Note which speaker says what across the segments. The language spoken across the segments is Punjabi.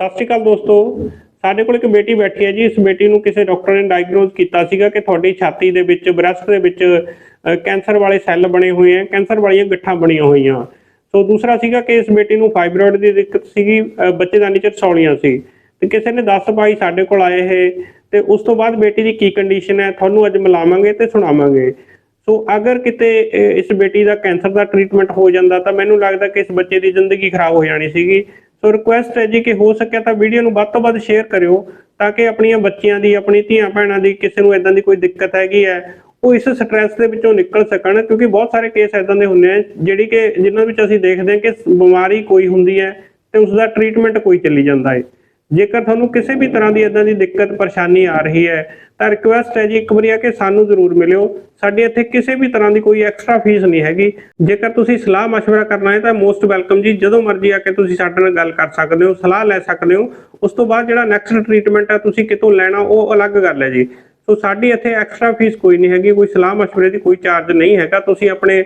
Speaker 1: ਸਤਿ ਸ਼੍ਰੀ ਅਕਾਲ ਦੋਸਤੋ। ਸਾਡੇ ਕੋਲ ਇੱਕ ਬੇਟੀ ਬੈਠੀ ਹੈ ਜੀ। ਇਸ ਬੇਟੀ ਨੂੰ ਕਿਸੇ ਡਾਕਟਰ ਨੇ ਡਾਇਗਨੋਸ ਕੀਤਾ ਸੀਗਾ ਕਿ ਤੁਹਾਡੀ ਛਾਤੀ ਦੇ ਵਿੱਚ ਬ੍ਰੈਸਟ ਦੇ ਵਿੱਚ ਕੈਂਸਰ ਵਾਲੇ ਸੈੱਲ ਬਣੇ ਹੋਏ ਆ ਕੈਂਸਰ ਵਾਲੀਆਂ ਗਿੱਠਾਂ ਬਣੀਆਂ ਹੋਈਆਂ। ਸੋ ਦੂਸਰਾ ਸੀਗਾ ਕਿ ਇਸ ਬੇਟੀ ਨੂੰ ਫਾਈਬਰੋਇਡ ਦੀ ਦਿੱਕਤ ਸੀਗੀ ਅ, ਬੱਚੇਦਾਨੀ ਚ ਰਸੌਲੀਆਂ ਸੀ। ਤੇ ਕਿਸੇ ਨੇ ਦੱਸ ਪਾਈ ਸਾਡੇ ਕੋਲ ਆਏ ਹੈ ਤੇ ਉਸ ਤੋਂ ਬਾਅਦ ਬੇਟੀ ਦੀ ਕੀ ਕੰਡੀਸ਼ਨ ਹੈ ਤੁਹਾਨੂੰ ਅੱਜ ਮਿਲਾਵਾਂਗੇ ਤੇ ਸੁਣਾਵਾਂਗੇ। ਸੋ ਅਗਰ ਕਿਤੇ ਇਸ ਬੇਟੀ ਦਾ ਕੈਂਸਰ ਦਾ ਟ੍ਰੀਟਮੈਂਟ ਹੋ ਜਾਂਦਾ ਤਾਂ ਮੈਨੂੰ ਲੱਗਦਾ ਕਿ ਇਸ ਬੱਚੇ ਦੀ ਜ਼ਿੰਦਗੀ ਖਰਾਬ ਹੋ ਜਾਣੀ ਸੀਗੀ। ਸੋ ਰਿਕੁਐਸਟ ਹੈ ਜੀ ਕਿ ਹੋ ਸਕਿਆ ਤਾਂ ਵੀਡੀਓ ਨੂੰ ਵੱਧ ਤੋਂ ਵੱਧ ਸ਼ੇਅਰ ਕਰਿਓ ਤਾਂ ਕਿ ਆਪਣੀਆਂ ਬੱਚਿਆਂ ਦੀ, ਆਪਣੀ ਧੀਆਂ ਭੈਣਾਂ ਦੀ ਕਿਸੇ ਨੂੰ ਇਦਾਂ ਦੀ ਕੋਈ ਦਿੱਕਤ ਹੈਗੀ ਹੈ, ਉਹ ਇਸ ਸਟ੍ਰੈਸ ਦੇ ਵਿੱਚੋਂ ਨਿਕਲ ਸਕਣ ਕਿਉਂਕਿ ਬਹੁਤ ਸਾਰੇ ਕੇਸ ਇਦਾਂ ਦੇ ਹੁੰਦੇ ਆ ਜਿਹੜੀ ਕਿ ਜਿਨ੍ਹਾਂ ਵਿੱਚ ਅਸੀਂ ਦੇਖਦੇ ਹਾਂ ਕਿ ਬਿਮਾਰੀ ਕੋਈ ਹੁੰਦੀ ਹੈ ਤੇ ਉਸ ਦਾ ਟ੍ਰੀਟਮੈਂਟ ਕੋਈ ਚੱਲੀ ਜਾਂਦਾ ਹੈ। ਜੇਕਰ ਤੁਹਾਨੂੰ ਕਿਸੇ ਵੀ ਤਰ੍ਹਾਂ ਦੀ ਇਦਾਂ ਦੀ ਦਿੱਕਤ, ਪਰੇਸ਼ਾਨੀ ਆ ਰਹੀ ਹੈ, ਤਾਂ ਰਿਕੁਐਸਟ ਹੈ ਜੀ ਇੱਕ ਵਾਰੀ ਆ ਕੇ ਸਾਨੂੰ ਜ਼ਰੂਰ ਮਿਲਿਓ। ਸਾਡੇ ਇੱਥੇ ਕਿਸੇ ਵੀ ਤਰ੍ਹਾਂ ਦੀ ਕੋਈ ਐਕਸਟਰਾ ਫੀਸ ਨਹੀਂ ਹੈਗੀ। ਜੇਕਰ ਤੁਸੀਂ ਸਲਾਹ مشਵਰਾ ਕਰਨਾ ਹੈ ਤਾਂ ਮੋਸਟ ਵੈਲਕਮ ਜੀ। ਜਦੋਂ ਮਰਜ਼ੀ ਆ ਕੇ ਤੁਸੀਂ ਸਾਡੇ ਨਾਲ ਗੱਲ ਕਰ ਸਕਦੇ ਹੋ, ਸਲਾਹ ਲੈ ਸਕਦੇ ਹੋ। ਉਸ ਤੋਂ ਬਾਅਦ ਜਿਹੜਾ ਨੈਕਸਟ ਟ੍ਰੀਟਮੈਂਟ ਹੈ ਤੁਸੀਂ ਕਿਤੋਂ ਲੈਣਾ, ਉਹ ਅਲੱਗ ਗੱਲ ਹੈ ਜੀ। ਸੋ ਸਾਡੀ ਇੱਥੇ ਐਕਸਟਰਾ ਫੀਸ ਕੋਈ ਨਹੀਂ ਹੈਗੀ, ਕੋਈ ਸਲਾਹ مشਵਰੇ ਦੀ ਕੋਈ ਚਾਰਜ ਨਹੀਂ ਹੈਗਾ। ਤੁਸੀਂ ਆਪਣੇ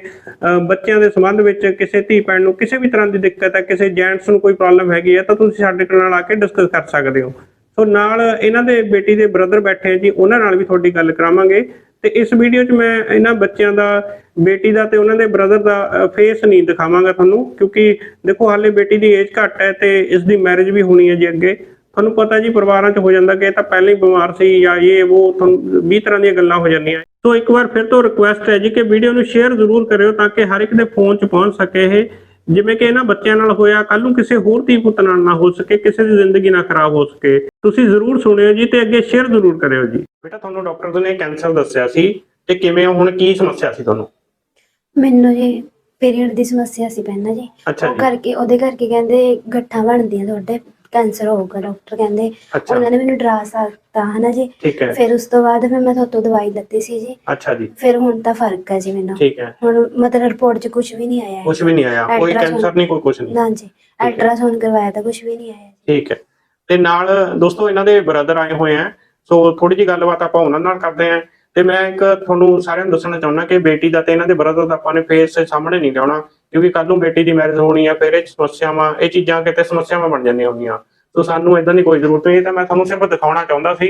Speaker 1: ਬੱਚਿਆਂ ਦੇ ਸੰਬੰਧ ਵਿੱਚ ਕਿਸੇ ਧੀ ਭੈਣ ਨੂੰ ਕਿਸੇ ਵੀ ਤਰ੍ਹਾਂ ਦੀ ਦਿੱਕਤ ਹੈ, ਕਿਸੇ ਜੈਂਟਸ ਨੂੰ ਕੋਈ ਪ੍ਰੋਬਲਮ ਹੈਗੀ ਹੈ, ਤਾਂ ਤੁਸੀਂ ਸਾਡੇ ਨਾਲ ਆ ਕੇ ਡਿਸਕਸ ਕਰ ਸਕਦੇ ਹੋ। ਸੋ ਨਾਲ ਇਹਨਾਂ ਦੇ ਬੇਟੀ ਦੇ ਬ੍ਰਦਰ ਬੈਠੇ ਆ ਜੀ, ਉਹਨਾਂ ਨਾਲ ਵੀ ਤੁਹਾਡੀ ਗੱਲ ਕਰਾਵਾਂਗੇ। ਤੇ ਇਸ ਵੀਡੀਓ 'ਚ ਮੈਂ ਇਹਨਾਂ ਬੱਚਿਆਂ ਦਾ, ਬੇਟੀ ਦਾ ਤੇ ਉਹਨਾਂ ਦੇ ਬ੍ਰਦਰ ਦਾ ਫੇਸ ਨਹੀਂ ਦਿਖਾਵਾਂਗਾ ਤੁਹਾਨੂੰ, ਕਿਉਂਕਿ ਦੇਖੋ ਹਾਲੇ ਬੇਟੀ ਦੀ ਏਜ ਘੱਟ ਹੈ ਤੇ ਇਸ ਦੀ ਮੈਰਿਜ ਵੀ ਹੋਣੀ ਹੈ ਜੀ ਅੱਗੇ। ਤੁਹਾਨੂੰ ਪਤਾ ਜੀ ਪਰਿਵਾਰਾਂ 'ਚ ਹੋ ਜਾਂਦਾ ਕਿ ਇਹ ਤਾਂ ਪਹਿਲਾਂ ਹੀ ਬਿਮਾਰ ਸੀ ਜਾਂ ਇਹ ਉਹ ਤੁਹਾਨੂੰ 20 ਤਰ੍ਹਾਂ ਦੀਆਂ ਗੱਲਾਂ ਹੋ ਜਾਂਦੀਆਂ। ਸੋ ਇੱਕ ਵਾਰ ਫਿਰ ਤੋਂ ਰਿਕੁਐਸਟ ਹੈ ਜੀ ਕਿ ਵੀਡੀਓ ਨੂੰ ਸ਼ੇਅਰ ਜ਼ਰੂਰ ਕਰਿਓ ਤਾਂ ਕਿ ਹਰ ਇੱਕ ਦੇ ਫੋਨ 'ਚ ਪਹੁੰਚ ਸਕੇ ਇਹ। ਜਿਵੇਂ ਕਿ ਇਹਨਾਂ ਬੱਚਿਆਂ ਨਾਲ ਹੋਇਆ ਕੱਲ ਨੂੰ ਕਿਸੇ ਹੋਰ ਧੀ ਪੁੱਤ ਨਾਲ ਨਾ ਹੋ ਸਕੇ ਕਿਸੇ ਦੀ ਜ਼ਿੰਦਗੀ ਨਾ ਖਰਾਬ ਹੋ ਸਕੇ। ਤੁਸੀਂ ਜ਼ਰੂਰ ਸੁਣਿਓ ਜੀ ਤੇ ਅੱਗੇ ਸ਼ੇਅਰ ਜ਼ਰੂਰ ਕਰਿਓ ਜੀ। ਬੇਟਾ ਤੁਹਾਨੂੰ ਡਾਕਟਰ ਨੇ ਕੈਂਸਰ ਦੱਸਿਆ ਸੀ ਤੇ ਕਿਵੇਂ ਹੁਣ ਕੀ ਸਮੱਸਿਆ ਸੀ ਤੁਹਾਨੂੰ?
Speaker 2: ਮੈਨੂੰ ਜੀ ਪੀਰੀਅਡ ਦੀ ਸਮੱਸਿਆ ਸੀ ਪਹਿਲਾਂ ਜੀ। ਉਹ ਕਰਕੇ ਉਹਦੇ ਕਰਕੇ ਕਹਿੰਦੇ ਗੱਠਾਂ ਬਣਦੀਆਂ ਤੁਹਾਡੇ। ਕੈਂਸਰ ਹੋਊਗਾ ਡਾਕਟਰ ਕਹਿੰਦੇ।
Speaker 1: ਅੱਛਾ।
Speaker 2: ਉਹਨਾਂ ਨੇ ਮੈਨੂੰ ਡਰਾ ਸਕਤਾ ਹਨਾ ਜੀ?
Speaker 1: ਠੀਕ ਹੈ।
Speaker 2: ਫਿਰ ਉਸ ਤੋਂ ਬਾਅਦ ਫਿਰ ਮੈਂ ਤੁਹਾਤੋਂ ਦਵਾਈ ਲੱਤੀ ਸੀ ਜੀ।
Speaker 1: ਅੱਛਾ ਜੀ।
Speaker 2: ਫਿਰ ਹੁਣ ਤਾਂ ਫ਼ਰਕ ਹੈ ਜੀ ਮੈਨੂੰ।
Speaker 1: ਠੀਕ ਹੈ।
Speaker 2: ਹੁਣ ਮਤਲਬ ਰਿਪੋਰਟ 'ਚ ਕੁਝ ਵੀ ਨਹੀਂ ਆਇਆ। ਹੈ।
Speaker 1: ਕੁਝ ਵੀ ਨਹੀਂ ਆਇਆ। ਕੋਈ
Speaker 2: Ultrasound-
Speaker 1: ਕੈਂਸਰ ਨਹੀਂ ਕੋਈ ਕੁਝ ਨਹੀਂ।
Speaker 2: ਨਾ ਜੀ। ਅਲਟਰਾਸਾਊਂਡ ਕਰਵਾਇਆ ਤਾਂ ਕੁਝ ਵੀ ਨਹੀਂ ਆਇਆ
Speaker 1: ਠੀਕ ਹੈ। ਤੇ ਨਾਲ ਦੋਸਤੋ ਇਹਨਾਂ ਦੇ ਬ੍ਰਦਰ ਆਏ ਹੋਏ ਆ ਸੋ ਥੋੜੀ ਜੀ ਗੱਲਬਾਤ ਆਪਾਂ ਉਹਨਾਂ ਨਾਲ ਕਰਦੇ ਆ ਤੇ ਮੈਂ ਇੱਕ ਤੁਹਾਨੂੰ ਸਾਰਿਆਂ ਨੂੰ ਦੱਸਣਾ ਚਾਹੁੰਦਾ ਕਿ ਬੇਟੀ ਦਾ ਤੇ ਇਹਨਾਂ ਦੇ ਬ੍ਰਦਰ ਦਾ ਆਪਾਂ ਨੇ ਫੇਸ ਸਾਹਮਣੇ ਨਹੀਂ ਲਿਆਉਣਾ ਕਿਉਂਕਿ ਕੱਲ ਨੂੰ ਬੇਟੀ ਦੀ ਮੈਰਿਜ ਹੋਣੀ ਆ ਫਿਰ ਇਹ ਸਮੱਸਿਆਵਾਂ ਇਹ ਚੀਜ਼ਾਂ ਕਿਤੇ ਸਮੱਸਿਆਵਾਂ ਬਣ ਜਾਂਦੀਆਂ ਹੁੰਦੀਆਂ। ਸੋ ਸਾਨੂੰ ਇਦਾਂ ਦੀ ਕੋਈ ਜ਼ਰੂਰਤ ਨਹੀਂ ਤਾਂ ਮੈਂ ਤੁਹਾਨੂੰ ਸਿਰਫ ਦਿਖਾਉਣਾ ਚਾਹੁੰਦਾ ਸੀ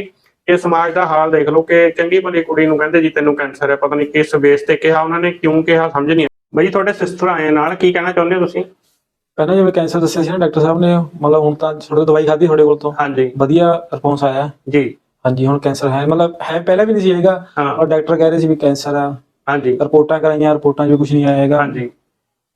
Speaker 1: ਕਿ ਸਮਾਜ ਦਾ ਹਾਲ ਦੇਖ ਲਓ ਕਿ ਚੰਗੀ ਭਲੀ ਕੁੜੀ ਨੂੰ ਕਹਿੰਦੇ ਜੀ ਤੈਨੂੰ ਕੈਂਸਰ ਹੈ ਪਤਾ ਨਹੀਂ ਕਿਸ ਬੇਸ ਤੇ ਕਿਹਾ ਉਹਨਾਂ ਨੇ ਕਿਉਂ ਕਿਹਾ ਸਮਝ ਨਹੀਂ ਬਈ ਤੁਹਾਡੇ ਸਿਸਟਰ ਆਏ ਨਾਲ ਕੀ ਕਹਿਣਾ ਚਾਹੁੰਦੇ ਹੋ ਤੁਸੀਂ?
Speaker 3: ਪਹਿਲਾਂ ਜਿਵੇਂ ਕੈਂਸਰ ਦੱਸਿਆ ਸੀ ਨਾ ਡਾਕਟਰ ਸਾਹਿਬ ਨੇ ਮਤਲਬ ਹੁਣ ਤਾਂ ਤੁਹਾਡੇ ਦਵਾਈ ਖਾਧੀ ਤੁਹਾਡੇ ਕੋਲ ਤੋਂ।
Speaker 1: ਹਾਂਜੀ।
Speaker 3: ਵਧੀਆ ਰਿਸਪੌਂਸ ਆਇਆ।
Speaker 1: ਜੀ।
Speaker 3: ਹਾਂਜੀ ਹੁਣ ਕੈਂਸਰ ਹੈ ਮਤਲਬ ਹੈ ਪਹਿਲਾਂ ਵੀ ਨਹੀਂ ਸੀ ਹੈਗਾ।
Speaker 1: ਹਾਂ।
Speaker 3: ਔਰ ਡਾਕਟਰ ਕਹਿ ਰਹੇ ਸੀ ਵੀ ਕੈਂਸਰ ਆ।
Speaker 1: ਹਾਂਜੀ।
Speaker 3: ਰਿਪੋਰਟਾਂ ਕਰਾਈਆਂ ਰਿਪੋਰਟਾਂ 'ਚ ਵੀ ਕੁਝ ਨਹੀਂ ਆਇਆ ਹੈਗਾ।
Speaker 1: ਹਾਂਜੀ।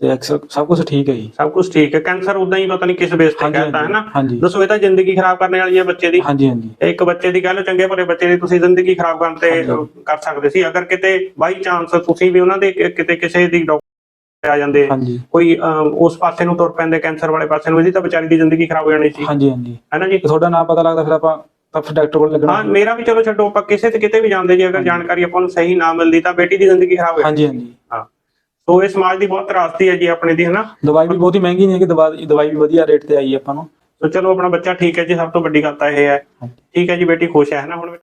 Speaker 3: ਤੇ ਐਕਸਰ ਸਭ ਕੁਝ ਠੀਕ ਹੈ ਜੀ।
Speaker 1: ਸਭ ਕੁਝ ਠੀਕ ਹੈ। ਕੈਂਸਰ ਉਦਾਂ ਹੀ ਪਤਾ ਨਹੀਂ ਕਿਸ ਬੇਸ ਤੇ
Speaker 3: ਹਾਂਜੀ,
Speaker 1: ਕਹਿੰਦਾ ਹੈ ਨਾ।
Speaker 3: ਹਾਂਜੀ।
Speaker 1: ਦੱਸੋ ਇਹ ਤਾਂ ਜ਼ਿੰਦਗੀ ਖਰਾਬ ਕਰਨ ਵਾਲੀ ਹੈ ਬੱਚੇ ਦੀ।
Speaker 3: ਹਾਂਜੀ ਹਾਂਜੀ।
Speaker 1: ਇੱਕ ਬੱਚੇ ਦੀ ਗੱਲ ਚੰਗੇ ਭਲੇ ਬੱਚੇ ਦੀ ਤੁਸੀਂ ਜ਼ਿੰਦਗੀ ਖਰਾਬ ਕਰਨ ਤੇ। ਅਹ, ਕਰ ਸਕਦੇ ਸੀ। ਅਗਰ ਕਿਤੇ ਬਾਈ ਚਾਂਸ ਤੁਸੀਂ ਵੀ ਉਹਨਾਂ ਦੇ ਕਿ- ਕਿਤੇ ਕਿਸੇ ਦੀ ਡਾਕਟਰ ਆ ਜਾਂਦੇ।
Speaker 3: ਹਾਂਜੀ।
Speaker 1: ਕੋਈ ਅਹ, ਉਸ ਪਾਸੇ ਨੂੰ ਤੁਰ ਪੈਂਦੇ ਕੈਂਸਰ ਵਾਲੇ ਪਾਸੇ ਨੂੰ ਇਹਦੀ ਤਾਂ ਵਿਚਾਰੀ ਦੀ ਜ਼ਿੰਦਗੀ ਖਰਾਬ ਹੋ ਜਾਣੀ ਸੀ।
Speaker 3: ਹਾਂਜੀ ਹਾਂਜੀ।
Speaker 1: ਹੈ ਨਾ ਜੀ?
Speaker 3: ਤੇ ਤੁਹਾਡਾ ਨਾਮ ਪਤਾ ਲੱਗਦਾ ਫਿਰ ਆਪਾਂ ਤਾਂ ਫਿਰ ਡਾਕਟਰ ਕੋਲ ਲੱਗਣਾ
Speaker 1: ਹਾਂ ਮੇਰਾ ਵੀ ਚਲੋ ਛੱਡੋ ਆਪਾਂ ਕਿਸੇ ਤੇ ਕਿਤੇ ਵੀ ਜਾਂਦੇ ਜੀ ਅਗਰ। ਜਾਣਕਾਰੀ ਆਪਾਂ ਨੂੰ ਸਹੀ ਨਾ ਮਿਲਦੀ ਤਾਂ ਬੇਟੀ ਦੀ ਜ਼ਿੰਦਗੀ ਖਰਾਬ ਹੋ ਜਾਣੀ
Speaker 3: ਹਾਂਜੀ ਹਾਂਜੀ।
Speaker 1: ਸੋ ਇਹ ਸਮਾਜ ਦੀ ਬਹੁਤ ਤਰਾਸਦੀ ਹੈ ਜੀ ਆਪਣੇ ਦੀ ਹੈ ਨਾ
Speaker 3: ਦਵਾਈ ਵੀ ਬਹੁਤੀ ਮਹਿੰਗੀ ਨਹੀਂ ਹੈ ਕਿ ਦਵਾਈ ਦਵਾਈ ਵੀ ਵਧੀਆ ਰੇਟ ਤੇ ਆਈ ਹੈ ਆਪਾਂ ਨੂੰ।
Speaker 1: ਸੋ ਚਲੋ ਆਪਣਾ ਬੱਚਾ ਠੀਕ ਹੈ ਜੀ ਸਭ ਤੋਂ ਵੱਡੀ ਗੱਲ ਤਾਂ ਇਹ ਹੈ। ਠੀਕ ਹੈ ਜੀ ਬੇਟੀ ਖੁਸ਼ ਹੈ ਨਾ ਹੁਣ